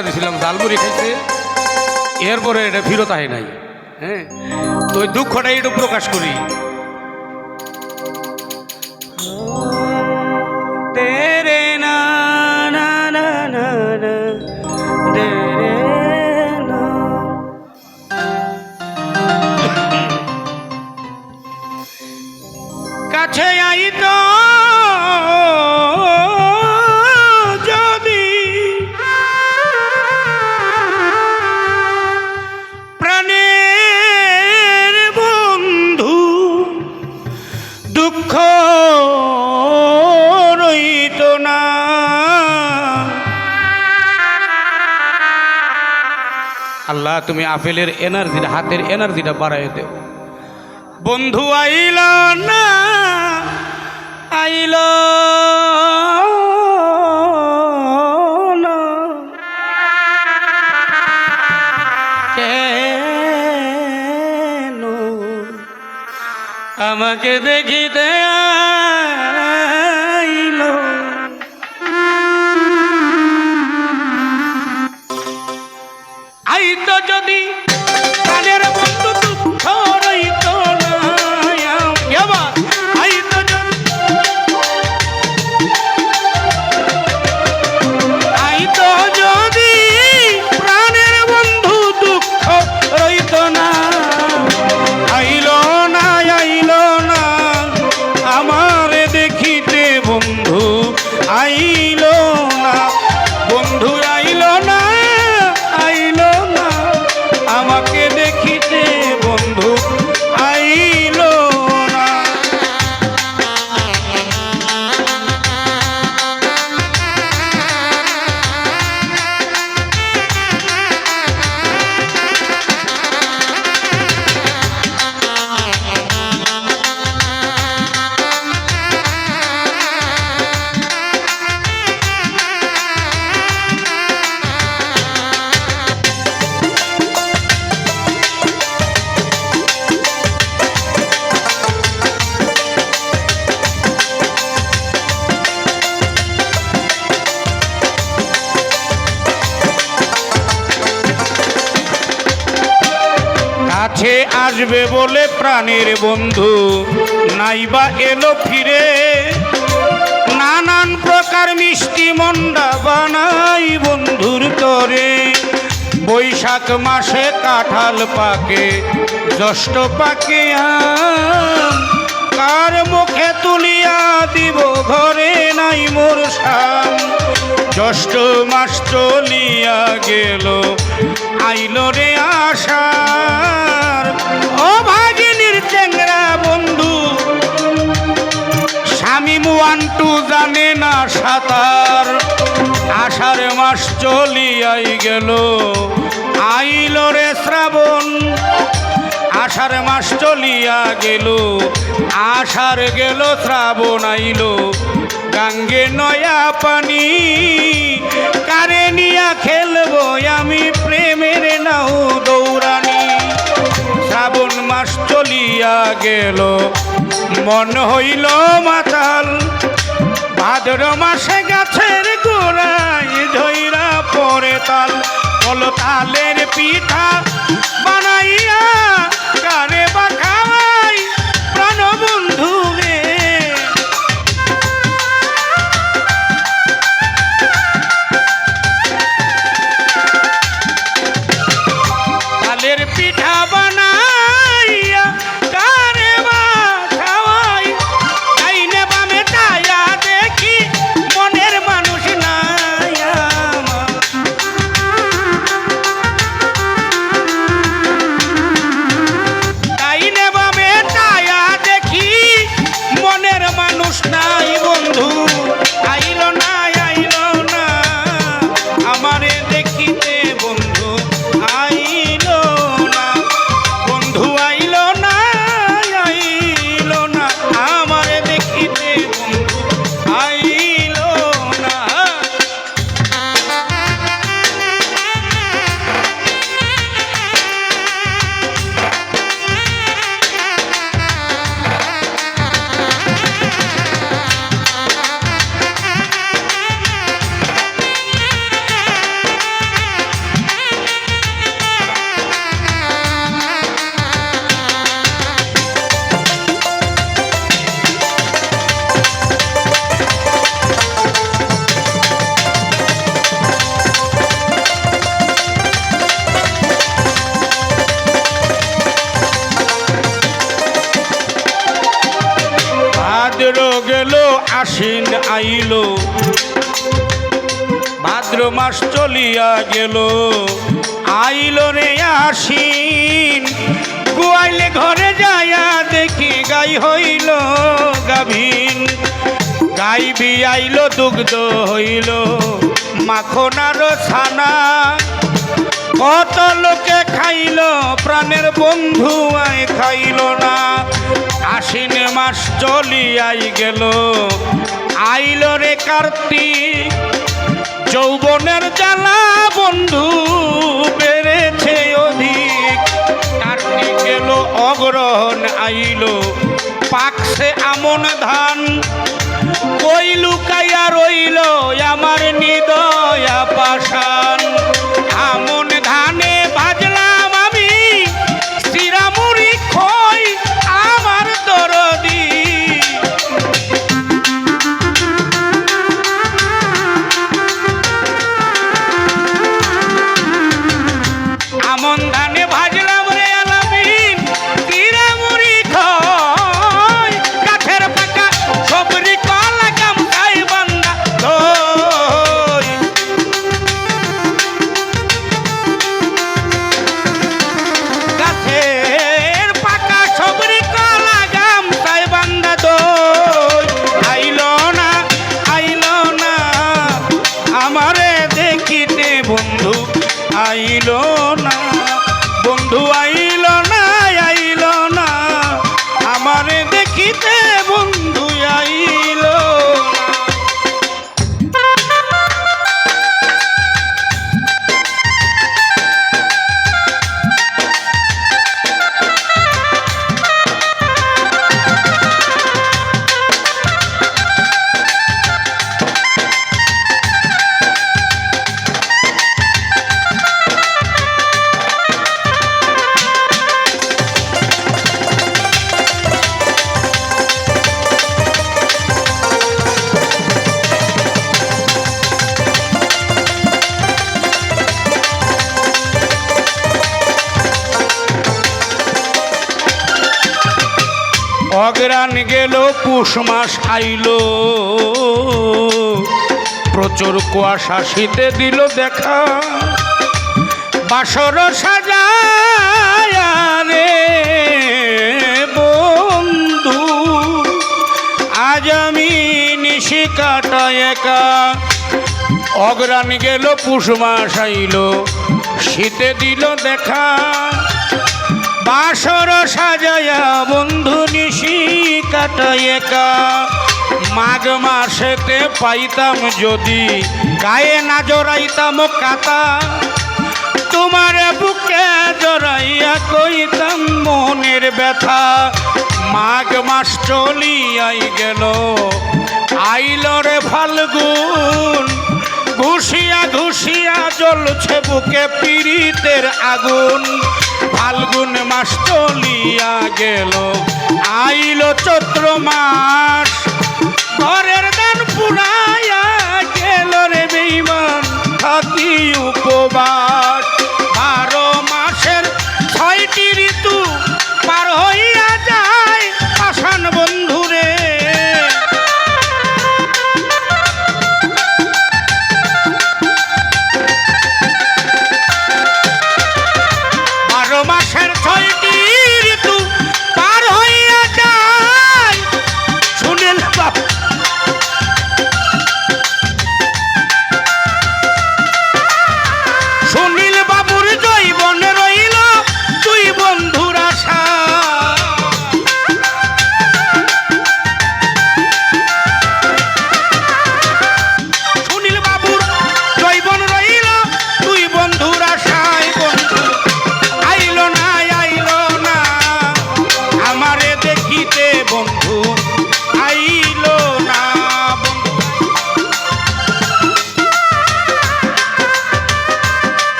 রান্না দিয়েছিলাম ঝালমুড়ি খাইছে। এরপরে এটা ফিরত আহে নাই। হ্যাঁ? তো ওই দুঃখটা একটু প্রকাশ করি। কাছে যদি আল্লাহ, তুমি আপেলের এনার্জিটা, হাতের এনার্জিটা বাড়াই দেও। বন্ধু আইল না, আইল আমাকে দেখিতে আইল কাছে আসবে বলে প্রাণের বন্ধু। নাইবা এলো ফিরে। নানান প্রকার মিষ্টি মন্ডা বানাই বন্ধুর তরে। বৈশাখ মাসে কাঁঠাল পাকে, জ্যৈষ্ঠ পাকে কার মুখে তুলিয়া দিব ঘরে? নাই মোর শাম। জ্যৈষ্ঠ মাস চলিয়া গেল, আইল রে আশার ও ভাগিনীর চেংরা বন্ধু, স্বামী মুয়ান্টু জানে না সাঁতার। আষাঢ় মাস চলিয়াই গেল, আইল রে শ্রাবণ। আষাঢ় মাস চলিয়া গেল, আষাঢ় গেল, শ্রাবণ আইল। গাঙ্গে নয়া পানি, কারে নিয়া খেলব আমি প্রেমের নাও দৌড়ানি শ্রাবণ মাস চলিয়া গেল, মন হইল মাতাল। ভাদ্র মাসে গাছের গোড়ায় ধৈরা পরে তাল। বল তালের পিঠা বানাইয়া কারে বা আশ্বিন আইল। ভাদ্র মাস চলিয়া গেল। আইল রে আশ্বিন, কুয়াইলে ঘরে যায়া দেখি গাই হইল গাভীন। গাই বিয়াইল, দুগ্ধ হইল। মাখনার ছানা। কত লোকে খাইল, প্রাণের বন্ধু আয় খাইল না। আশ্বিন মাস চলিয়াই গেল। আইল রে কার্তিক যৌবনের জ্বালা বন্ধু বেড়েছে অধিক। কার্তিক গেল, অগ্রহণ আইল। পাকছে আমন ধান। কই লুকাইয়া রইল আমার নিদয়া পাশান আমন বন্ধু অগ্রাণ গেল, পুষ মাস আইল। প্রচুর কুয়াশা শীতে দিল দেখা। বাসর সাজায় রে বন্ধু, আজ আমি নিশি কাটা একা। অগ্রাণ গেল, পুষ মাস আইল। শীতে দিল দেখা। বাসর সাজায়া বন্ধু নিশি কাটাই একা মাঘ মাসেতে পাইতাম যদি গায়ে না জড়াইতাম কাতা তোমার বুকে জড়াইয়া কইতাম মনের ব্যথা। মাঘ মাস চলিয়াই গেল, আইল রে ফাল্গুন। ঘুষিয়া ঘুষিয়া জ্বলছে বুকে পীড়িতের আগুন। ফাল্গুন মাস চলিয়া গেল আইল চৈত্র মাস। ঘরের দান পুরাইয়া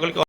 সকলকে